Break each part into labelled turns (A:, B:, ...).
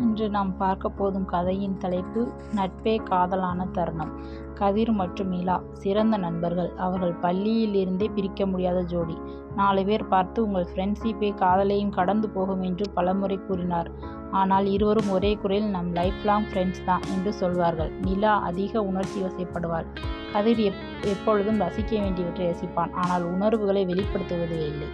A: இன்று நாம் பார்க்க போதும் கதையின் தலைப்பு நட்பே காதலான தருணம். கதிர் மற்றும் நிலா சிறந்த நண்பர்கள். அவர்கள் பள்ளியில் இருந்தே பிரிக்க முடியாத ஜோடி. நாலு பேர் பார்த்து உங்கள் ஃப்ரெண்ட்ஷிப்பே காதலையும் கடந்து போகும் என்று பலமுறை கூறினார். ஆனால் இருவரும் ஒரே குரலில் நம் லைஃப் லாங் ஃப்ரெண்ட்ஸ் தான் என்று சொல்வார்கள். நிலா அதிக உணர்ச்சி வசப்படுவாள். கதிர் எப் எப்பொழுதும் ரசிக்க வேண்டியவற்றை ரசிப்பான். ஆனால் உணர்வுகளை வெளிப்படுத்துவது இல்லை.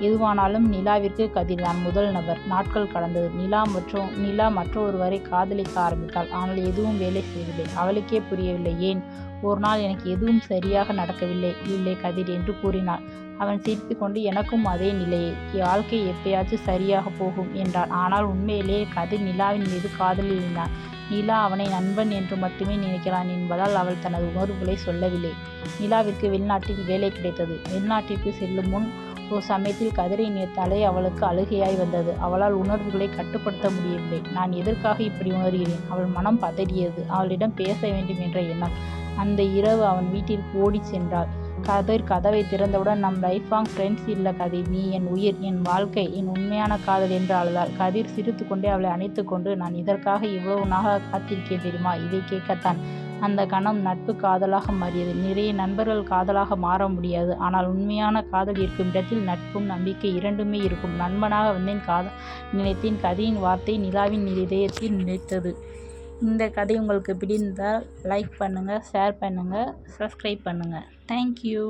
A: எதுவானாலும் நிலாவிற்கு கதிர் தான் முதல் நபர். நாட்கள் கடந்தது. நிலா மற்றும் நிலா மற்றொருவரை காதலிக்க ஆரம்பித்தாள். ஆனால் எதுவும் வேலை செய்யவில்லை. அவளுக்கே புரியவில்லை ஏன். ஒரு நாள் எனக்கு எதுவும் சரியாக நடக்கவில்லை இல்லை கதிர் என்று கூறினாள். அவன் சிரித்துக்கொண்டு எனக்கும் அதே நிலையே. வாழ்க்கை எப்பயாச்சும் சரியாக போகும் என்றான். ஆனால் உண்மையிலேயே கதிர் நிலாவின் மீது காதலில் இருந்தான். நிலா அவனை நண்பன் என்று மட்டுமே நினைக்கிறான் என்பதால் அவள் தனது உணர்வுகளை சொல்லவில்லை. நிலாவிற்கு வெளிநாட்டில் வேலை கிடைத்தது. வெளிநாட்டிற்கு செல்லும் முன் ஒரு சமயத்தில் கதிரை தலை அவளுக்கு அழுகையாய் வந்தது. அவளால் உணர்வுகளை கட்டுப்படுத்த முடியவில்லை. நான் எதற்காக இப்படி உணர்கிறேன்? அவள் மனம் பதறியது. அவளிடம் பேச வேண்டும் என்ற எண்ணம். அந்த இரவு அவன் வீட்டிற்கு ஓடிச் சென்றாள். கதிர் கதவை திறந்தவுடன் நம் லைஃப் லாங் ஃப்ரெண்ட்ஸ் இல்லை கதிர் நீ என் உயிர் என் வாழ்க்கை என் உண்மையான காதல் என்று அழுதாள். கதிர் சிரித்துக்கொண்டே அவளை அணைத்து கொண்டு நான் இதற்காக இவ்வளவு நாக காத்திருக்கேன் தெரியுமா? இதை கேட்கத்தான். அந்த கணம் நட்பு காதலாக மாறியது. நிறைய நண்பர்கள் காதலாக மாற முடியாது. ஆனால் உண்மையான காதல் இருக்கும் இடத்தில் நட்பும் நம்பிக்கை இரண்டுமே இருக்கும். நண்பனாக வந்தேன் காதல் நினைத்தேன் கதையின் வார்த்தை நிலாவின் இதயத்தில் நினைத்தது இந்த கதை உங்களுக்கு பிடிந்தால் லைக் பண்ணுங்கள் ஷேர் பண்ணுங்கள் சப்ஸ்கிரைப் பண்ணுங்கள் தேங்க் யூ